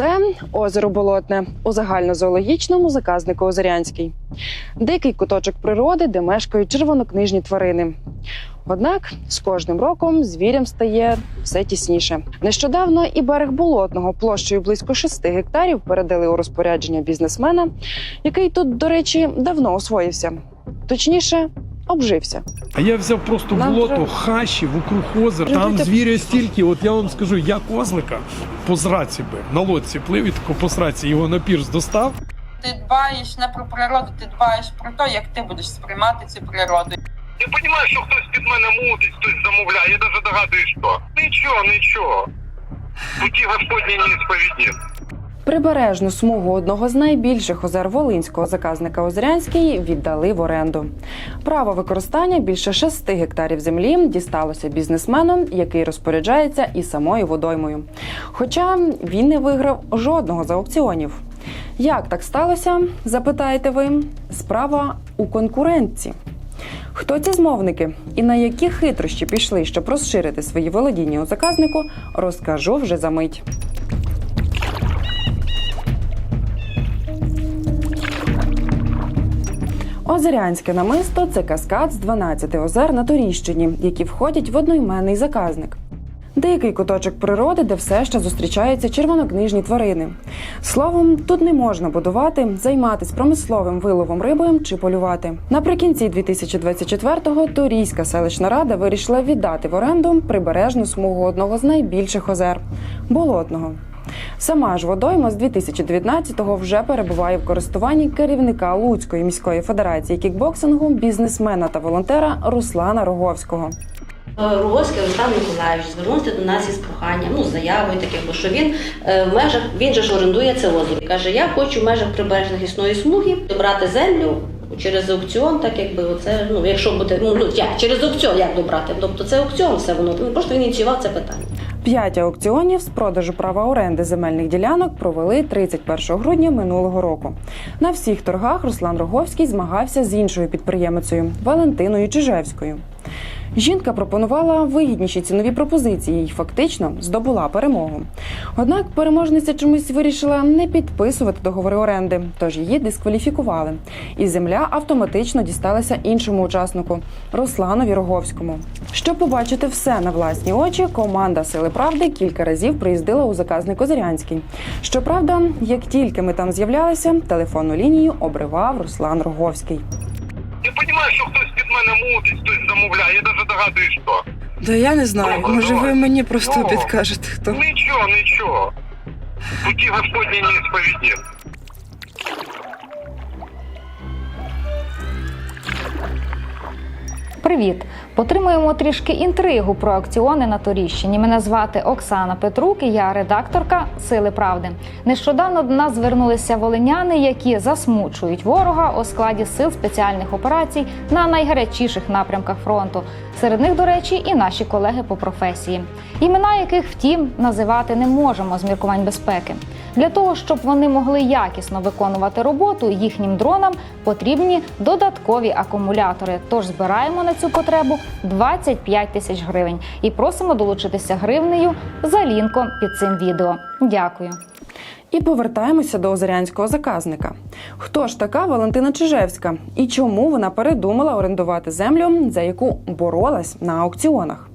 Це озеро Болотне у загальнозоологічному заказнику Озерянський. Дикий куточок природи, де мешкають червонокнижні тварини. Однак з кожним роком звірям стає все тісніше. Нещодавно і берег болотного площею близько 6 гектарів передали у розпорядження бізнесмена, який тут, до речі, давно освоївся. Точніше, обжився. А я взяв просто Нам болото, треба- хащі, вокруг озера. Там Робити- звіря стільки. От я вам скажу, я козлика по зраці би на лодці плив і тако по сраці його на пірс достав. Ти дбаєш не про природу, ти дбаєш про те, як ти будеш сприймати цю природу. Я розумію, що хтось під мене мутить, хтось замовляє, я навіть догадуюсь, що. Нічого, нічого. Путі Господні не сповіді. Прибережну смугу одного з найбільших озер Волинського заказника Озерянський віддали в оренду. Право використання більше 6 гектарів землі дісталося бізнесмену, який розпоряджається і самою водоймою. Хоча він не виграв жодного з аукціонів. Як так сталося? Запитаєте ви? Справа у конкурентці. Хто ці змовники і на які хитрощі пішли, щоб розширити свої володіння у заказнику, розкажу вже за мить. Озерянське намисто це каскад з 12 озер на Торіщині, які входять в одноіменний заказник. Дикий куточок природи, де все ще зустрічаються червонокнижні тварини. Словом, тут не можна будувати, займатися промисловим виловом риби чи полювати. Наприкінці 2024-го Торійська селищна рада вирішила віддати в оренду прибережну смугу одного з найбільших озер болотного. Сама ж водойма з 2019-го вже перебуває в користуванні керівника Луцької міської федерації кікбоксингу, бізнесмена та волонтера Руслана Роговського. Роговський Олександр Миколаївич звернувся до нас із проханням, ну, з заявою таким, що він е, в межах, він же ж орендує це озеро. Каже, я хочу в межах прибережних лісної смуги добрати землю через аукціон, так якби оце, ну, якщо буде, ну, ну як, через аукціон як добрати? Тобто це аукціон, все воно. Ну, просто він ініціював це питання. П'ять аукціонів з продажу права оренди земельних ділянок провели 31 грудня минулого року. На всіх торгах Руслан Роговський змагався з іншою підприємицею Валентиною Чижевською. Жінка пропонувала вигідніші цінові пропозиції і фактично здобула перемогу. Однак переможниця чомусь вирішила не підписувати договори оренди, тож її дискваліфікували. І земля автоматично дісталася іншому учаснику Русланові Роговському. Щоб побачити все на власні очі, команда Сили Правди кілька разів приїздила у заказник Озерянський. Щоправда, як тільки ми там з'являлися, телефонну лінію обривав Руслан Роговський. Я розумію, що хтось під хтось замовляє, я навіть догадуюсь, хто. Да я не знаю. Добре, Може, ви давай. мені просто Ну. підкажете, хто. Нічого, нічого. Путі Господні не сповіді. Привіт! Потримуємо трішки інтригу про аукціони на Торіщині. Мене звати Оксана Петрук, і я редакторка Сили Правди. Нещодавно до нас звернулися волиняни, які засмучують ворога у складі сил спеціальних операцій на найгарячіших напрямках фронту. Серед них, до речі, і наші колеги по професії, імена яких, втім, називати не можемо з міркувань безпеки. Для того щоб вони могли якісно виконувати роботу, їхнім дронам потрібні додаткові акумулятори. Тож збираємо на цю потребу 25 тисяч гривень і просимо долучитися гривнею за лінком під цим відео. Дякую. І повертаємося до озерянського заказника. Хто ж така Валентина Чижевська і чому вона передумала орендувати землю, за яку боролась на аукціонах?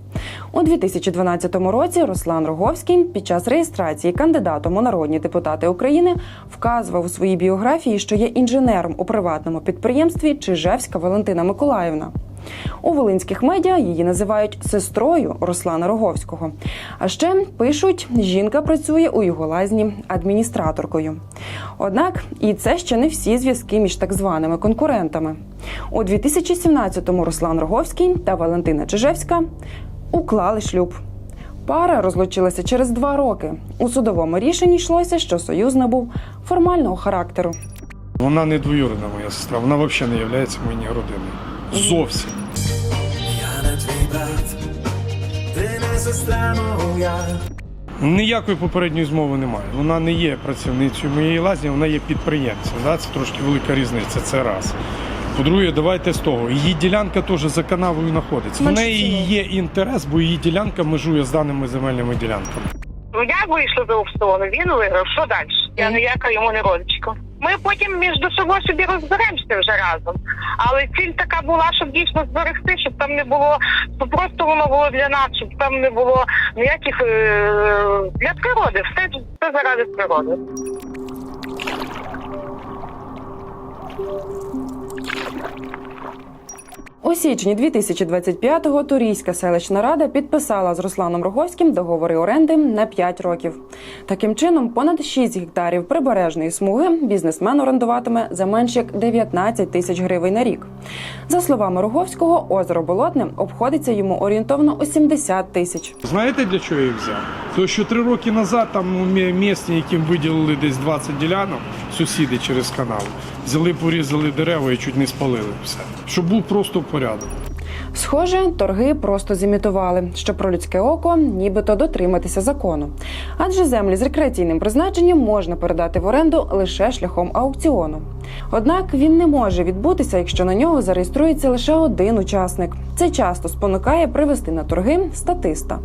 У 2012 році Руслан Роговський під час реєстрації кандидатом у народні депутати України вказував у своїй біографії, що є інженером у приватному підприємстві Чижевська Валентина Миколаївна. У волинських медіа її називають сестрою Руслана Роговського. А ще пишуть, жінка працює у його лазні адміністраторкою. Однак і це ще не всі зв'язки між так званими конкурентами. У 2017-му Руслан Роговський та Валентина Чижевська уклали шлюб. Пара розлучилася через два роки. У судовому рішенні йшлося, що союз набув формального характеру. Вона не двоюрідна моя сестра, вона взагалі не є моєю родиною. Зовсім. Я не твій брат, ти не сестра моя. Ніякої попередньої змови немає. Вона не є працівницею моєї лазні, вона є підприємцем. Да? Це трошки велика різниця. Це раз. По-друге, давайте з того. Її ділянка теж за канавою знаходиться. В неї є інтерес, бо її ділянка межує з даними земельними ділянками. Ну я вийшла з аукціону, він виграв. Що далі? Я ніяка йому не родичка. Ми потім між собою собі розберемося вже разом. Але ціль така була, щоб дійсно зберегти, щоб там не було, щоб просто воно було для нас, щоб там не було ніяких е, для природи. Все, все заради природи. У січні 2025-го Турійська селищна рада підписала з Русланом Роговським договори оренди на 5 років. Таким чином, понад 6 гектарів прибережної смуги бізнесмен орендуватиме за менш як 19 тисяч гривень на рік. За словами Роговського, озеро Болотне обходиться йому орієнтовно у 70 тисяч. Знаєте, для чого я взяв? Тому що три роки назад там ну, місні, яким виділили десь 20 ділянок, сусіди через канал, взяли, порізали дерева і чуть не спалили все. Щоб був просто порядок. Схоже, торги просто зімітували, що про людське око нібито дотриматися закону. Адже землі з рекреаційним призначенням можна передати в оренду лише шляхом аукціону. Однак він не може відбутися, якщо на нього зареєструється лише один учасник. Це часто спонукає привести на торги статиста.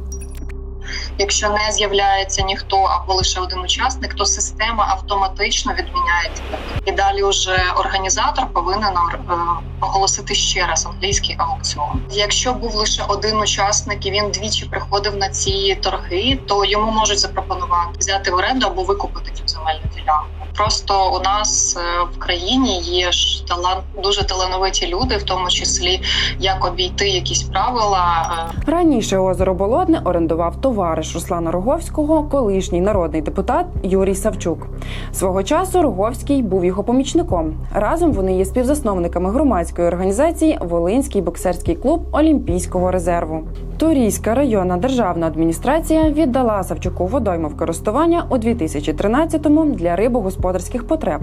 Якщо не з'являється ніхто або лише один учасник, то система автоматично відміняється. І далі вже організатор повинен е, оголосити ще раз англійський аукціон. Якщо був лише один учасник і він двічі приходив на ці торги, то йому можуть запропонувати взяти в оренду або викупити цю земельну ділянку. Просто у нас е, в країні є ж талант дуже талановиті люди, в тому числі як обійти якісь правила. е, Раніше озеро Болотне орендував товариш Руслана Роговського, колишній народний депутат Юрій Савчук. Свого часу Роговський був його помічником. Разом вони є співзасновниками громадської організації Волинський боксерський клуб Олімпійського резерву. Торійська районна державна адміністрація віддала Савчуку водойму в користування у 2013-му для рибогосподарських потреб.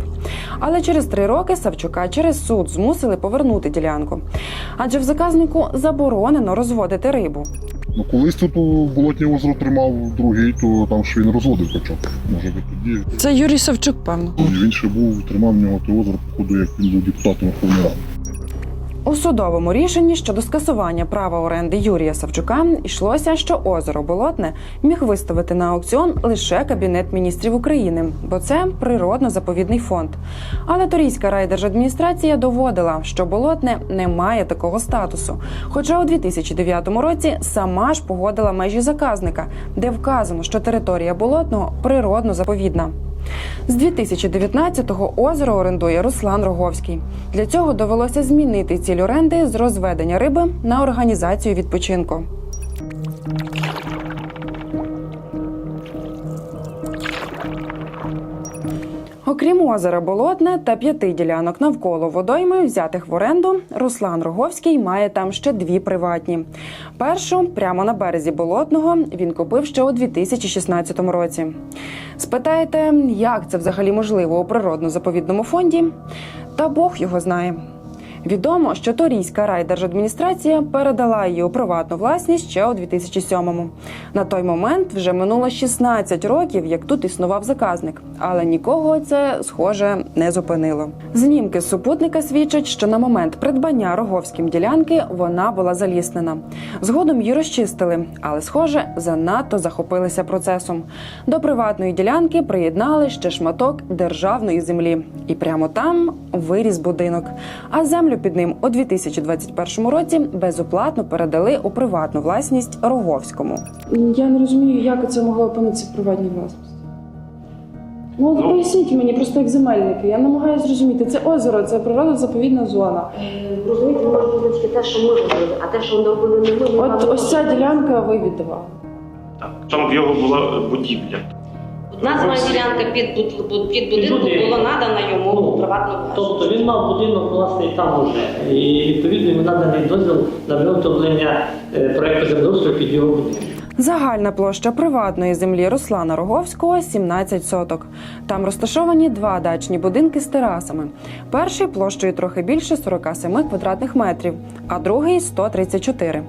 Але через три роки Савчука через суд змусили повернути ділянку. Адже в заказнику заборонено розводити рибу. Ну, колись тут у болотнє озеро тримав другий, то там ж він розводив качок. Може би тоді. Це Юрій Савчук, певно. Він ще був, тримав в нього те озеро, походу, як він був депутатом Верховної Ради. У судовому рішенні щодо скасування права оренди Юрія Савчука йшлося, що озеро Болотне міг виставити на аукціон лише Кабінет міністрів України, бо це природно-заповідний фонд. Але Торійська райдержадміністрація доводила, що Болотне не має такого статусу. Хоча у 2009 році сама ж погодила межі заказника, де вказано, що територія болотного природно-заповідна. З 2019-го озеро орендує Руслан Роговський. Для цього довелося змінити ціль оренди з розведення риби на організацію відпочинку. Окрім озера Болотне та п'яти ділянок навколо водойми, взятих в оренду, Руслан Роговський має там ще дві приватні. Першу прямо на березі болотного він купив ще у 2016 році. Спитаєте, як це взагалі можливо у природно-заповідному фонді? Та Бог його знає. Відомо, що Торійська райдержадміністрація передала її у приватну власність ще у 2007-му. На той момент вже минуло 16 років, як тут існував заказник, але нікого це схоже не зупинило. Знімки з супутника свідчать, що на момент придбання роговським ділянки вона була заліснена. Згодом її розчистили, але схоже занадто захопилися процесом. До приватної ділянки приєднали ще шматок державної землі, і прямо там виріс будинок. А землю під ним у 2021 році безоплатно передали у приватну власність Роговському. Я не розумію, як це могло опинитися в приватній власності. Ну, от поясніть мені, просто як земельники. Я намагаюся зрозуміти. Це озеро, це природно-заповідна зона. Розумієте, може бути тільки те, що ми робили, а те, що вони робили не ми, ми От ось ця ділянка ви віддавали. Так, там в його була будівля. Земельна ділянка під, буд- під будинком була надана йому Ну, у приватну власність. Тобто він мав будинок власний там уже. І відповідно йому наданий дозвіл на виготовлення е, проекту землеустрою під його будинок. Загальна площа приватної землі Руслана Роговського 17 соток. Там розташовані два дачні будинки з терасами. Перший площею трохи більше 47 квадратних метрів, а другий 134.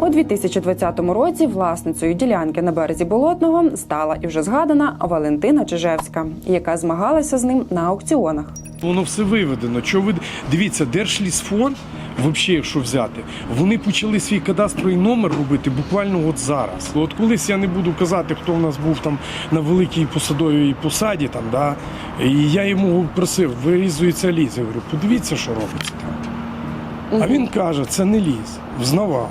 У 2020 році власницею ділянки на березі Болотного стала і вже згадана Валентина Чижевська, яка змагалася з ним на аукціонах. Воно все виведено. Чого ви дивіться, Держлісфонд Взагалі, якщо взяти, вони почали свій кадастровий номер робити буквально от зараз. От колись я не буду казати, хто в нас був там на великій посадовій посаді, там, да, і я йому просив, вирізується ліс. Я говорю, подивіться, що робиться там. А він каже, це не ліс, взнавав.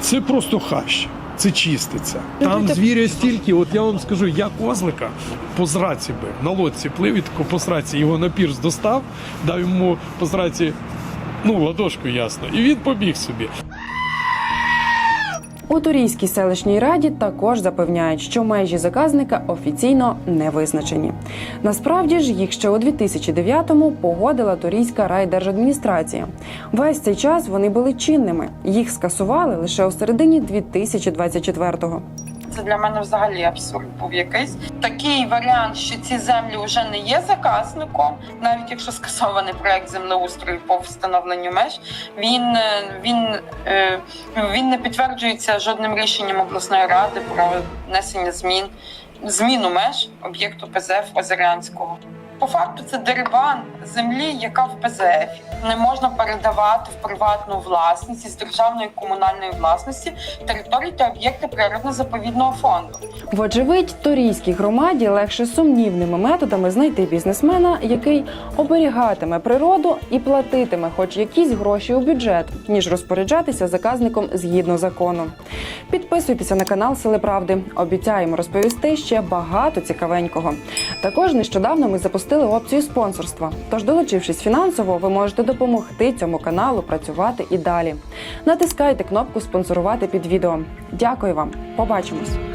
Це просто хащ, це чиститься. Там звіря стільки, от я вам скажу, я козлика по зраці би на лодці плив і тако по зраці його на пірс достав, дав йому по зраці, ну, ладошку ясно, і він побіг собі. У Турійській селищній раді також запевняють, що межі заказника офіційно не визначені. Насправді ж їх ще у 2009-му погодила Турійська райдержадміністрація. Весь цей час вони були чинними. Їх скасували лише у середині 2024-го. Це для мене взагалі абсурд був якийсь. Такий варіант, що ці землі вже не є заказником, навіть якщо скасований проект землеустрою по встановленню меж, він, е, він, е, він не підтверджується жодним рішенням обласної ради про внесення змін, зміну меж об'єкту ПЗФ Озерянського. По факту це дерибан землі, яка в ПЗФ. Не можна передавати в приватну власність із державної комунальної власності території та об'єкти природно-заповідного фонду. Вочевидь, торійській громаді легше сумнівними методами знайти бізнесмена, який оберігатиме природу і платитиме хоч якісь гроші у бюджет, ніж розпоряджатися заказником згідно закону. Підписуйтеся на канал Сили Правди. Обіцяємо розповісти ще багато цікавенького. Також нещодавно ми запустили опцію спонсорства. Тож, долучившись фінансово, ви можете допомогти цьому каналу працювати і далі. Натискайте кнопку спонсорувати під відео. Дякую вам. Побачимось.